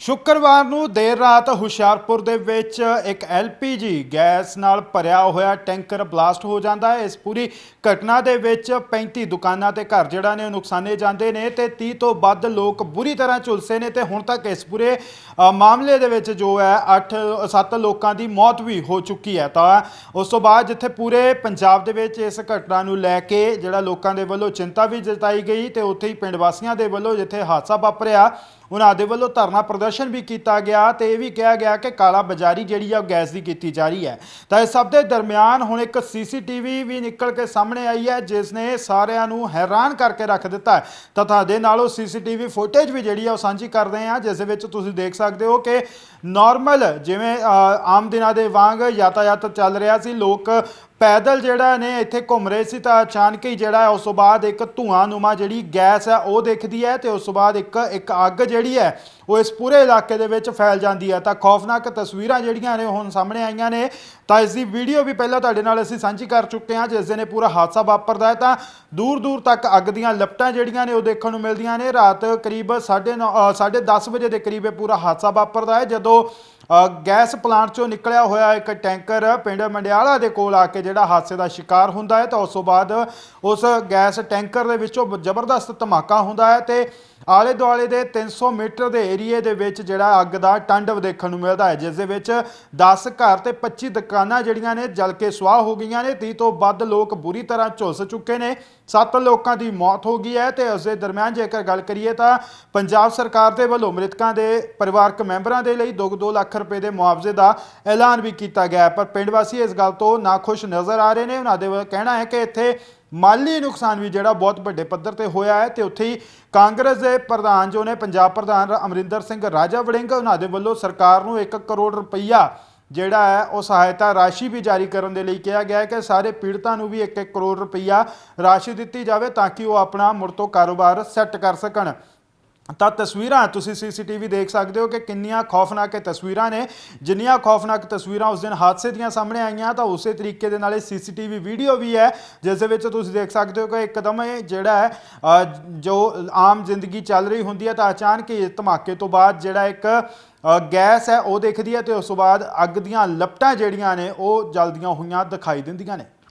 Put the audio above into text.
ਸ਼ੁੱਕਰਵਾਰ ਨੂੰ ਦੇਰ ਰਾਤ ਹੁਸ਼ਿਆਰਪੁਰ ਦੇ ਵਿੱਚ ਇੱਕ LPG ਗੈਸ ਨਾਲ ਭਰਿਆ ਹੋਇਆ ਟੈਂਕਰ ਬਲਾਸਟ ਹੋ ਜਾਂਦਾ ਹੈ। ਇਸ ਪੂਰੀ ਘਟਨਾ ਦੇ ਵਿੱਚ 35 ਦੁਕਾਨਾਂ ਤੇ ਘਰ ਜਿਹੜਾ ਨੇ ਉਹ ਨੁਕਸਾਨੇ ਜਾਂਦੇ ਨੇ ਤੇ 30 ਤੋਂ ਵੱਧ ਲੋਕ ਬੁਰੀ ਤਰ੍ਹਾਂ ਝੁਲਸੇ ਨੇ ਤੇ ਹੁਣ ਤੱਕ ਇਸ ਪੂਰੇ ਮਾਮਲੇ ਦੇ ਵਿੱਚ ਜੋ ਹੈ 8 7 ਲੋਕਾਂ ਦੀ ਮੌਤ ਵੀ ਹੋ ਚੁੱਕੀ ਹੈ। ਤਾਂ ਉਸ ਤੋਂ ਬਾਅਦ ਜਿੱਥੇ ਪੂਰੇ ਪੰਜਾਬ ਦੇ ਵਿੱਚ ਇਸ ਘਟਨਾ ਨੂੰ ਲੈ ਕੇ ਜਿਹੜਾ ਲੋਕਾਂ ਦੇ ਵੱਲੋਂ ਚਿੰਤਾ ਵੀ ਜਤਾਈ ਗਈ ਤੇ ਉੱਥੇ ਹੀ ਪਿੰਡ ਵਾਸੀਆਂ ਦੇ ਵੱਲੋਂ ਜਿੱਥੇ ਹਾਦਸਾ ਵਾਪਰਿਆ ਉਹਨਾਂ ਦੇ ਵੱਲੋਂ ਧਰਨਾ ਪ੍ਰਦਰਸ਼ਨ ਵੀ ਕੀਤਾ ਗਿਆ ਤੇ ਇਹ ਵੀ ਕਿਹਾ ਗਿਆ ਕਿ ਕਾਲਾ ਬਾਜ਼ਾਰੀ ਜਿਹੜੀ ਆ ਉਹ ਗੈਸ ਦੀ ਕੀਤੀ ਜਾ ਰਹੀ ਹੈ। ਤਾਂ ਇਸ ਸਭ ਦੇ ਦਰਮਿਆਨ ਹੁਣ ਇੱਕ ਸੀਸੀਟੀਵੀ ਵੀ ਨਿਕਲ ਕੇ ਸਾਹਮਣੇ ਆਈ ਹੈ, ਜਿਸ ਨੇ ਸਾਰਿਆਂ ਨੂੰ ਹੈਰਾਨ ਕਰਕੇ ਰੱਖ ਦਿੱਤਾ ਹੈ। ਤਥਾ ਦੇ ਨਾਲ ਉਹ ਸੀਸੀਟੀਵੀ ਫੁਟੇਜ ਵੀ ਜਿਹੜੀ ਆ ਉਹ ਸਾਂਝੀ ਕਰਦੇ ਹਾਂ, ਜਿਸ ਦੇ ਵਿੱਚ ਤੁਸੀਂ ਦੇਖ ਸਕਦੇ ਹੋ ਕਿ ਨਾਰਮਲ ਜਿਵੇਂ ਆਮ ਦਿਨਾਂ ਦੇ ਵਾਂਗ ਯਾਤਾਯਾਤ ਚੱਲ ਰਿਹਾ ਸੀ। ਲੋਕ ਪੈਦਲ ਜਿਹੜਾ ਨੇ ਇੱਥੇ ਘੁੰਮ ਰਹੇ ਸੀ ਤਾਂ ਅਚਾਨਕ ਹੀ ਜਿਹੜਾ ਉਸ ਤੋਂ ਬਾਅਦ ਇੱਕ ਧੂਆਂ ਨੂਮਾ ਜਿਹੜੀ ਗੈਸ ਹੈ ਉਹ ਦਿਖਦੀ ਹੈ ਤੇ ਉਸ ਤੋਂ ਬਾਅਦ ਇੱਕ ਇੱਕ ਅੱਗ ਜਿਹੜੀ ਹੈ, ਉਹ ਇਸ ਪੂਰੇ ਇਲਾਕੇ ਦੇ ਵਿੱਚ ਫੈਲ ਜਾਂਦੀ ਹੈ। ਤਾਂ ਖੌਫਨਾਕ ਤਸਵੀਰਾਂ ਜਿਹੜੀਆਂ ਨੇ ਹੁਣ ਸਾਹਮਣੇ ਆਈਆਂ ਨੇ। ਤਾਂ ਇਸ ਦੀ ਵੀਡੀਓ ਵੀ ਪਹਿਲਾਂ ਤੁਹਾਡੇ ਨਾਲ ਅਸੀਂ ਸਾਂਝੀ ਕਰ ਚੁੱਕੇ ਹਾਂ, ਜਿਸ ਦੇ ਨੇ ਪੂਰਾ ਹਾਦਸਾ ਵਾਪਰਦਾ ਹੈ। ਤਾਂ ਦੂਰ ਦੂਰ ਤੱਕ ਅੱਗ ਦੀਆਂ ਲਪਟਾਂ ਜਿਹੜੀਆਂ ਨੇ, ਉਹ ਦੇਖਣ ਨੂੰ ਮਿਲਦੀਆਂ ਨੇ। ਰਾਤ ਕਰੀਬ 9:30 10 ਵਜੇ ਦੇ ਕਰੀਬ ਇਹ ਪੂਰਾ ਹਾਦਸਾ ਵਾਪਰਦਾ ਹੈ। ਜਦੋਂ ਗੈਸ ਪਲਾਂਟ ਚੋਂ ਨਿਕਲਿਆ ਹੋਇਆ ਇੱਕ ਟੈਂਕਰ ਪਿੰਡ ਮੰਡਿਆਲਾ ਦੇ ਕੋਲ ਆ ਕੇ ਜਿਹੜਾ ਹਾਦਸੇ ਦਾ ਸ਼ਿਕਾਰ ਹੁੰਦਾ ਹੈ ਤਾਂ ਉਸ ਤੋਂ ਬਾਅਦ ਉਸ ਗੈਸ ਟੈਂਕਰ ਦੇ ਵਿੱਚੋਂ ਜ਼ਬਰਦਸਤ ਧਮਾਕਾ ਹੁੰਦਾ ਹੈ ਤੇ ਆਲੇ ਦੁਆਲੇ ਦੇ 300 ਮੀਟਰ ਦੇ ਏਰੀਏ ਦੇ ਵਿੱਚ ਜਿਹੜਾ ਅੱਗ ਦਾ ਟਾਂਡਵ ਦੇਖਣ ਨੂੰ ਮਿਲਦਾ ਹੈ, ਜਿਸ ਦੇ ਵਿੱਚ 10 ਘਰ ਤੇ 25 ਦੁਕਾਨਾਂ ਜਿਹੜੀਆਂ ਨੇ ਜਲ ਕੇ ਸੁਆਹ ਹੋ ਗਈਆਂ ਨੇ 30 ਤੋਂ ਵੱਧ ਲੋਕ ਬੁਰੀ ਤਰ੍ਹਾਂ ਝੁਲਸ ਚੁੱਕੇ ਨੇ 7 ਲੋਕਾਂ ਦੀ ਮੌਤ ਹੋ ਗਈ ਹੈ ਤੇ ਉਸ ਦੇ ਦਰਮਿਆਨ ਜੇਕਰ ਗੱਲ ਕਰੀਏ ਤਾਂ ਪੰਜਾਬ ਸਰਕਾਰ ਦੇ ਵੱਲੋਂ ਮ੍ਰਿਤਕਾਂ ਦੇ ਪਰਿਵਾਰਕ ਮੈਂਬਰਾਂ ਦੇ ਲਈ 2-2 ਲੱਖ ਰੁਪਏ ਦੇ ਮੁਆਵਜ਼ੇ ਦਾ ਐਲਾਨ ਵੀ ਕੀਤਾ ਗਿਆ ਪਰ ਪਿੰਡ ਵਾਸੀ ਇਸ ਗੱਲ ਤੋਂ ਨਾਖੁਸ਼ ਨਜ਼ਰ ਆ ਰਹੇ ਨੇ। ਉਹਨਾਂ ਦੇ ਕਹਿਣਾ ਹੈ ਕਿ ਇੱਥੇ ਮਾਲੀ ਨੁਕਸਾਨ ਵੀ ਜਿਹੜਾ ਬਹੁਤ ਵੱਡੇ ਪੱਧਰ ਤੇ ਹੋਇਆ ਹੈ ਤੇ ਉੱਥੇ ਹੀ ਕਾਂਗਰਸ ਦੇ ਪ੍ਰਧਾਨ ਜੋ ਨੇ, ਪੰਜਾਬ ਪ੍ਰਧਾਨ ਅਮਰਿੰਦਰ ਸਿੰਘ ਰਾਜਾ ਵੜਿੰਗ, ਉਹਨਾਂ ਦੇ ਵੱਲੋਂ ਸਰਕਾਰ ਨੂੰ 1 ਕਰੋੜ ਰੁਪਈਆ ਜਿਹੜਾ ਹੈ, ਉਹ ਸਹਾਇਤਾ ਰਾਸ਼ੀ ਵੀ ਜਾਰੀ ਕਰਨ ਦੇ ਲਈ ਕਿਹਾ ਗਿਆ ਹੈ ਕਿ ਸਾਰੇ ਪੀੜਤਾਂ ਨੂੰ ਵੀ 1-1 ਕਰੋੜ ਰੁਪਈਆ ਰਾਸ਼ੀ ਦਿੱਤੀ ਜਾਵੇ ਤਾਂ ਕਿ ਉਹ ਆਪਣਾ ਮੁੜ ਤੋਂ ਕਾਰੋਬਾਰ ਸੈੱਟ ਕਰ ਸਕਣ। ਤਾਂ ਤਸਵੀਰਾਂ, ਤੁਸੀਂ ਸੀਸੀਟੀਵੀ ਦੇਖ ਸਕਦੇ ਹੋ ਕਿ ਕਿੰਨੀਆਂ ਖੌਫਨਾਕ ਇਹ ਤਸਵੀਰਾਂ ਨੇ। ਜਿੰਨੀਆਂ ਖੌਫਨਾਕ ਤਸਵੀਰਾਂ ਉਸ ਦਿਨ ਹਾਦਸੇ ਦੀਆਂ ਸਾਹਮਣੇ ਆਈਆਂ, ਤਾਂ ਉਸੇ ਤਰੀਕੇ ਦੇ ਨਾਲ ਇਹ ਸੀਸੀਟੀਵੀ ਵੀਡੀਓ ਵੀ ਹੈ, ਜਿਸ ਦੇ ਵਿੱਚ ਤੁਸੀਂ ਦੇਖ ਸਕਦੇ ਹੋ ਕਿ ਇੱਕਦਮ ਇਹ ਜਿਹੜਾ ਹੈ ਜੋ ਆਮ ਜ਼ਿੰਦਗੀ ਚੱਲ ਰਹੀ ਹੁੰਦੀ ਹੈ, ਤਾਂ ਅਚਾਨਕ ਹੀ ਧਮਾਕੇ ਤੋਂ ਬਾਅਦ ਜਿਹੜਾ ਇੱਕ ਗੈਸ ਹੈ, ਉਹ ਦਿਖਦੀ ਹੈ ਤੇ ਉਸ ਤੋਂ ਬਾਅਦ ਅੱਗ ਦੀਆਂ ਲਪਟਾਂ ਜਿਹੜੀਆਂ ਨੇ, ਉਹ ਜਲਦੀਆਂ ਹੋਈਆਂ ਦਿਖਾਈ ਦਿੰਦੀਆਂ ਨੇ।